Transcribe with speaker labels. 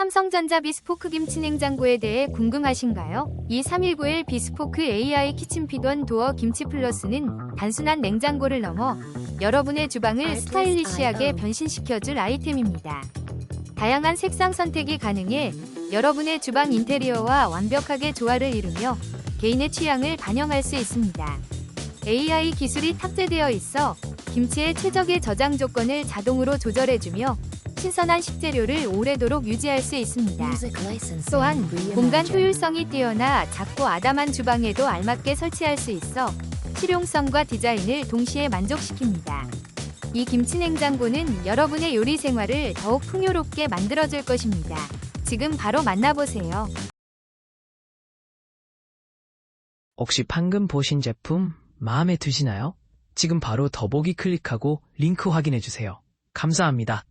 Speaker 1: 삼성전자 비스포크 김치 냉장고에 대해 궁금하신가요? 이 319의 비스포크 AI 키친피던 도어 김치 플러스는 단순한 냉장고를 넘어 여러분의 주방을 스타일리시하게 변신시켜줄 아이템입니다. 다양한 색상 선택이 가능해 여러분의 주방 인테리어와 완벽하게 조화를 이루며 개인의 취향을 반영할 수 있습니다. AI 기술이 탑재되어 있어 김치의 최적의 저장 조건을 자동으로 조절해주며 신선한 식재료를 오래도록 유지할 수 있습니다. 또한 공간 효율성이 뛰어나 작고 아담한 주방에도 알맞게 설치할 수 있어 실용성과 디자인을 동시에 만족시킵니다. 이 김치 냉장고는 여러분의 요리 생활을 더욱 풍요롭게 만들어줄 것입니다. 지금 바로 만나보세요.
Speaker 2: 혹시 방금 보신 제품 마음에 드시나요? 지금 바로 더보기 클릭하고 링크 확인해 주세요. 감사합니다.